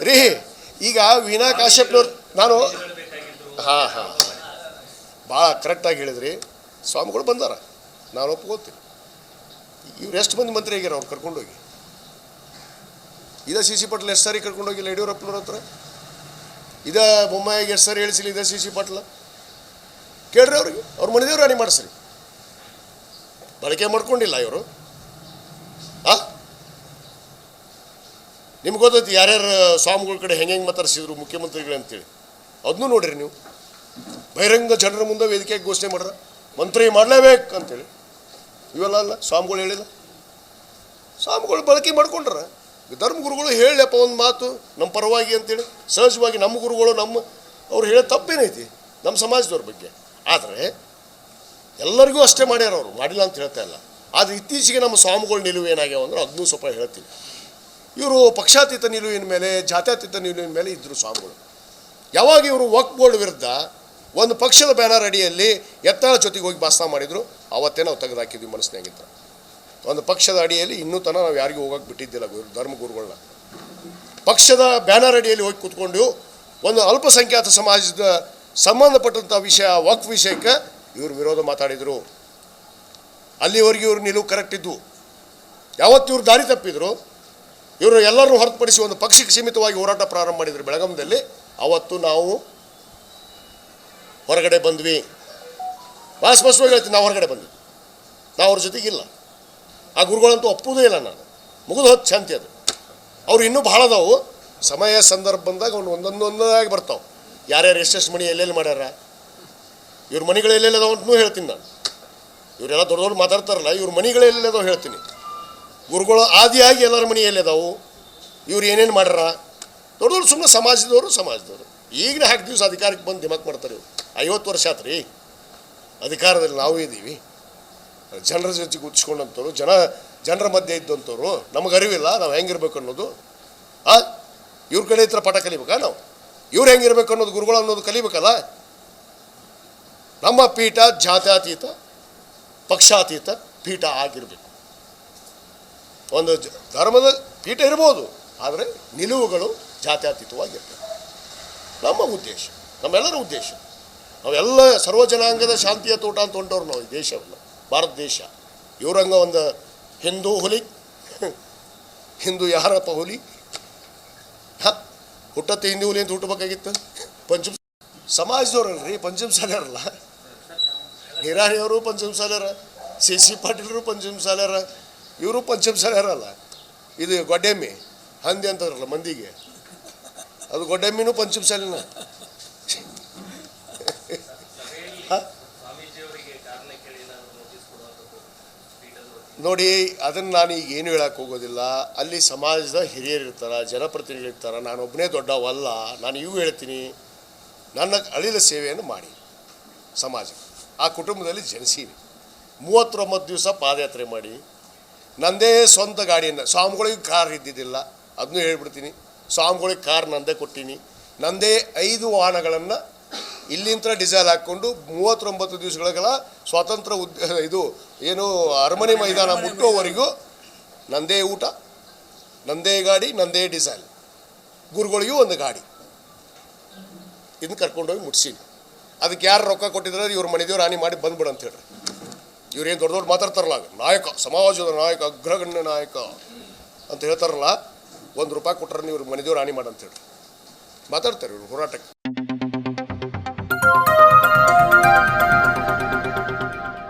ರೀ, ಈಗ ವೀಣಾ ಕಾಶ್ಯಪ್ನವ್ರು ನಾನು ಹಾಂ ಹಾಂ. ಭಾಳ ಕರೆಕ್ಟಾಗಿ ಹೇಳಿದ್ರಿ. ಸ್ವಾಮಿಗಳು ಬಂದಾರ. ನಾನು ಒಪ್ಕೋತೀನಿ. ಇವ್ರು ಎಷ್ಟು ಮಂದಿ ಮಂತ್ರಿ ಆಗ್ಯಾರ ಅವ್ರು ಕರ್ಕೊಂಡೋಗಿ? ಇದೇ ಸಿ ಸಿ ಪಟ್ಲ್ ಎಷ್ಟು ಸಾರಿ ಕರ್ಕೊಂಡೋಗಿಲ್ಲ ಯಡಿಯೂರಪ್ಪನವ್ರ ಹತ್ರ? ಇದೇ ಬೊಮ್ಮಾಯಿಗೆ ಎಷ್ಟು ಸಾರಿ ಹೇಳಿಸಿಲ್ಲ ಇದೇ ಸಿ ಸಿ ಪಟ್ಲ? ಕೇಳ್ರಿ ಅವ್ರಿಗೆ. ಅವ್ರ ಮನೆದೇವ್ರು ರಾಣಿ ಮಾಡಿಸ್ರಿ. ಬಳಕೆ ಮಾಡ್ಕೊಂಡಿಲ್ಲ ಇವರು. ಆ? ನಿಮ್ಗೆ ಗೊತ್ತೈತಿ ಯಾರ್ಯಾರು ಸ್ವಾಮಿಗಳ ಕಡೆ ಹೆಂಗೆ ಹೆಂಗೆ ಮಾತಾಡ್ಸಿದ್ರು ಮುಖ್ಯಮಂತ್ರಿಗಳು ಅಂತೇಳಿ. ಅದನ್ನೂ ನೋಡಿರಿ ನೀವು. ಬಹಿರಂಗ ಜನರ ಮುಂದೆ ವೇದಿಕೆಗೆ ಘೋಷಣೆ ಮಾಡ್ರ. ಮಂತ್ರಿ ಮಾಡಲೇಬೇಕು ಅಂತೇಳಿ. ಇವೆಲ್ಲ ಅಲ್ಲ, ಸ್ವಾಮಿಗಳು ಹೇಳಿಲ್ಲ. ಸ್ವಾಮಿಗಳು ಬಳಕೆ ಮಾಡ್ಕೊಂಡ್ರ. ಧರ್ಮಗುರುಗಳು ಹೇಳಪ್ಪ ಒಂದು ಮಾತು ನಮ್ಮ ಪರವಾಗಿ ಅಂತೇಳಿ. ಸಹಜವಾಗಿ ನಮ್ಮ ಗುರುಗಳು, ನಮ್ಮ, ಅವ್ರು ಹೇಳೋ ತಪ್ಪೇನೈತಿ ನಮ್ಮ ಸಮಾಜದವ್ರ ಬಗ್ಗೆ. ಆದರೆ ಎಲ್ಲರಿಗೂ ಅಷ್ಟೇ ಮಾಡ್ಯಾರ ಅವರು. ಮಾಡಿಲ್ಲ ಅಂತ ಹೇಳ್ತಾ ಇಲ್ಲ. ಆದರೆ ಇತ್ತೀಚೆಗೆ ನಮ್ಮ ಸ್ವಾಮಿಗಳು ನಿಲುವು ಏನಾಗ್ಯಾವ ಅಂದ್ರೆ ಅದನ್ನೂ ಸ್ವಲ್ಪ ಹೇಳ್ತೀನಿ. ಇವರು ಪಕ್ಷಾತೀತ ನಿಲುವಿನ ಮೇಲೆ, ಜಾತ್ಯತೀತ ನಿಲುವಿನ ಮೇಲೆ ಇದ್ದರು ಸ್ವಾಮಿಗಳು. ಯಾವಾಗ ಇವರು ವಕ್ ಬೋರ್ಡ್ ವಿರುದ್ಧ ಒಂದು ಪಕ್ಷದ ಬ್ಯಾನರ್ ಅಡಿಯಲ್ಲಿ ಎತ್ತಾಳ ಜೊತೆಗೆ ಹೋಗಿ ಭಾಷಣ ಮಾಡಿದ್ರು, ಅವತ್ತೇ ನಾವು ತೆಗೆದುಹಾಕಿದ್ವಿ ಮನಸ್ಸಿನಾಗಿದ್ದ ಒಂದು ಪಕ್ಷದ ಅಡಿಯಲ್ಲಿ ಇನ್ನೂ ತನಕ ನಾವು ಯಾರಿಗೂ ಹೋಗಕ್ಕೆ ಬಿಟ್ಟಿದ್ದಿಲ್ಲ ಗುರು ಧರ್ಮಗುರುಗಳನ್ನ ಪಕ್ಷದ ಬ್ಯಾನರ್ ಅಡಿಯಲ್ಲಿ ಹೋಗಿ ಕೂತ್ಕೊಂಡು ಒಂದು ಅಲ್ಪಸಂಖ್ಯಾತ ಸಮಾಜದ ಸಂಬಂಧಪಟ್ಟಂಥ ವಿಷಯ ವಕ್ ವಿಷಯಕ್ಕೆ ಇವರು ವಿರೋಧ ಮಾತಾಡಿದರು. ಅಲ್ಲಿವರೆಗೆ ಇವರು ನಿಲುವು ಕರೆಕ್ಟ್ ಇದ್ವು. ಯಾವತ್ತು ಇವ್ರು ದಾರಿ ತಪ್ಪಿದ್ರು ಇವರು ಎಲ್ಲರೂ ಹೊರತುಪಡಿಸಿ ಒಂದು ಪಕ್ಷಕ್ಕೆ ಸೀಮಿತವಾಗಿ ಹೋರಾಟ ಪ್ರಾರಂಭ ಮಾಡಿದ್ರು ಬೆಳಗಾಂದಲ್ಲಿ ಅವತ್ತು ನಾವು ಹೊರಗಡೆ ಬಂದ್ವಿ. ಭಾಳ ಸ್ಪಷ್ಟವಾಗಿ ಹೇಳ್ತೀನಿ, ನಾವು ಹೊರಗಡೆ ಬಂದ್ವಿ. ನಾವು ಅವ್ರ ಜೊತೆಗಿಲ್ಲ. ಆ ಗುರುಗಳಂತೂ ಒಪ್ಪುವುದೇ ಇಲ್ಲ ನಾನು. ಮುಗಿದು ಹೊತ್ತು ಶಾಂತಿ ಅದು. ಅವ್ರು ಇನ್ನೂ ಭಾಳ ಅದಾವು. ಸಮಯ ಸಂದರ್ಭ ಬಂದಾಗ ಅವ್ನು ಒಂದೊಂದು ಒಂದೊಂದಾಗಿ ಬರ್ತಾವೆ. ಯಾರ್ಯಾರು ಎಷ್ಟೆಷ್ಟು ಮನೆ ಎಲ್ಲೆಲ್ಲಿ ಮಾಡ್ಯಾರ? ಇವ್ರ ಮನೆಗಳು ಎಲ್ಲೆಲ್ಲಿ ಅದಾವ ಅಂತಲೂ ಹೇಳ್ತೀನಿ ನಾನು. ಇವರೆಲ್ಲ ದೊಡ್ಡ ದೊಡ್ಡ ಮಾತಾಡ್ತಾರಲ್ಲ, ಇವ್ರ ಮನೆಗಳು ಎಲ್ಲೆಲ್ಲದಾವ ಹೇಳ್ತೀನಿ. ಗುರುಗಳು ಆದಿಯಾಗಿ ಎಲ್ಲರ ಮನೆಯಲ್ಲಿ ಅದಾವು. ಇವ್ರು ಏನೇನು ಮಾಡ್ಯಾರ? ದೊಡ್ಡ ದೊಡ್ಡ ಸುಮ್ಮನೆ ಸಮಾಜದವರು ಸಮಾಜದವರು. ಈಗಿನ ಹಾಕಿ ದಿವಸ ಅಧಿಕಾರಕ್ಕೆ ಬಂದು ದಿಮಾಕ್ ಮಾಡ್ತಾರೆ ಇವ್ರು. ಐವತ್ತು ವರ್ಷ ಆತ್ರಿ. ಅಧಿಕಾರದಲ್ಲಿ ನಾವು ಇದ್ದೀವಿ ಜನರ ಜೊತೆ ಗುಚ್ಕೊಂಡಂಥವ್ರು ಜನ, ಜನರ ಮಧ್ಯೆ ಇದ್ದಂಥವ್ರು, ನಮಗೆ ಅರಿವಿಲ್ಲ, ನಾವು ಹೆಂಗಿರ್ಬೇಕು ಅನ್ನೋದು. ಆ, ಇವ್ರ ಕಡೆ ಹತ್ರ ಪಾಠ ಕಲಿಬೇಕಾ ನಾವು? ಇವ್ರು ಹೆಂಗಿರ್ಬೇಕು ಅನ್ನೋದು ಗುರುಗಳು ಅನ್ನೋದು ಕಲಿಬೇಕಲ್ಲ? ನಮ್ಮ ಪೀಠ ಜಾತ್ಯಾತೀತ, ಪಕ್ಷಾತೀತ ಪೀಠ ಆಗಿರಬೇಕು. ಒಂದು ಧರ್ಮದ ಪೀಠ ಇರ್ಬೋದು, ಆದರೆ ನಿಲುವುಗಳು ಜಾತ್ಯತೀತವಾಗಿರ್ತವೆ. ನಮ್ಮ ಉದ್ದೇಶ, ನಮ್ಮೆಲ್ಲರ ಉದ್ದೇಶ. ನಾವೆಲ್ಲ ಸರ್ವ ಜನಾಂಗದ ಶಾಂತಿಯ ತೋಟ ಅಂತ ಹೊಂಟವ್ರು ನಾವು ಈ ದೇಶವನ್ನು, ಭಾರತ ದೇಶ. ಇವರಂಗ ಒಂದು ಹಿಂದೂ ಹುಲಿ, ಹಿಂದೂ ಯಾರಪ್ಪ ಹುಲಿ? ಹ? ಹುಟ್ಟತ್ತೆ ಹಿಂದೂ ಹುಲಿ ಅಂತ ಹುಟ್ಟಬೇಕಾಗಿತ್ತು? ಪಂಚಮ ಸಾಲ್ಯಾರಲ್ಲ ಹಿರಾಣಿಯವರು ಪಂಚಮ ಸಾಲ್ಯಾರ ಸಿ ಸಿ ಪಾಟೀಲರು ಪಂಚಮ ಸಾಲರ ಇವರು ಪಂಚಮ ಹರಲ್ಲ ಇದು ಗೊಡ್ಡೆಮ್ಮಿ. ಹಂದಿ ಅಂತದ್ರಲ್ಲ ಮಂದಿಗೆ. ಅದು ಗೊಡ್ಡೆಮ್ಮಿನೂ ಪಂಚಮ ಸಾಲಿನ ಸ್ವಾಮೀಜಿಯವರಿಗೆ ಕಾರಣ ಕೇಳಿ ಏನಾದ್ರು ನೋಟಿಸ್ ಕೊಡುವಂಥದ್ದು ಪೀಠದ ವತಿಯಿಂದ. ನೋಡಿ ಅದನ್ನು ನಾನು ಈಗ ಏನು ಹೇಳಕ್ಕೆ ಹೋಗೋದಿಲ್ಲ. ಅಲ್ಲಿ ಸಮಾಜದ ಹಿರಿಯರು ಇರ್ತಾರೆ ಜನಪ್ರತಿನಿಧಿಗಳು ಇರ್ತಾರೆ. ನಾನೊಬ್ಬನೇ ದೊಡ್ಡವಲ್ಲ. ನಾನು ಇವು ಹೇಳ್ತೀನಿ. ನನ್ನ ಅಳಿಲ ಸೇವೆಯನ್ನು ಮಾಡಿ ಸಮಾಜಕ್ಕೆ. ಆ ಕುಟುಂಬದಲ್ಲಿ ಜನಿಸೀನಿ ಮೂವತ್ತೊಂಬತ್ತು ದಿವಸ ಪಾದಯಾತ್ರೆ ಮಾಡಿ. ನಂದೇ ಸ್ವಂತ ಗಾಡಿಯನ್ನು ಸ್ವಾಮಿಗಳಿಗೆ ಕಾರ್ ಇದ್ದಿದ್ದಿಲ್ಲ. ಅದನ್ನೂ ಹೇಳ್ಬಿಡ್ತೀನಿ. ಸ್ವಾಮಿಗಳಿಗೆ ಕಾರ್ ನಂದೇ ಕೊಟ್ಟೀನಿ. ನಂದೇ ಐದು ವಾಹನಗಳನ್ನು ಇಲ್ಲಿಂತ ಡಿಸೈಲ್ ಹಾಕ್ಕೊಂಡು ಮೂವತ್ತೊಂಬತ್ತು ದಿವಸಗಳ ಸ್ವಾತಂತ್ರ್ಯ ಉದ್ ಇದು ಏನು ಅರಮನೆ ಮೈದಾನ ಮುಟ್ಟೋವರೆಗೂ ನಂದೇ ಊಟ, ನಂದೇ ಗಾಡಿ, ನಂದೇ ಡಿಸೈಲ್. ಗುರುಗಳಿಗೂ ಒಂದು ಗಾಡಿ. ಇದನ್ನು ಕರ್ಕೊಂಡೋಗಿ ಮುಟ್ಸೀನಿ. ಅದಕ್ಕೆ ಯಾರು ರೊಕ್ಕ ಕೊಟ್ಟಿದ್ರೆ ಇವ್ರ ಮನೆದೇವ್ರು ಹಾನಿ ಮಾಡಿ ಬಂದ್ಬಿಡು ಅಂತ ಹೇಳ್ರಿ. ಇವ್ರೇನು ದೊಡ್ಡ ದೊಡ್ಡ ಮಾತಾಡ್ತಾರಲ್ಲ ನಾಯಕ, ಸಮಾಜದ ನಾಯಕ, ಅಗ್ರಗಣ್ಯ ನಾಯಕ ಅಂತ ಹೇಳ್ತಾರಲ್ಲ, ಒಂದು ರೂಪಾಯಿ ಕೊಟ್ಟರೆ ನೀವು ಮನೆದೇವ್ರು ಹಾನಿ ಮಾಡಿ ಅಂತ ಹೇಳ್ರಿ. ಮಾತಾಡ್ತಾರೆ ಇವರು ಹೋರಾಟಕ್ಕೆ.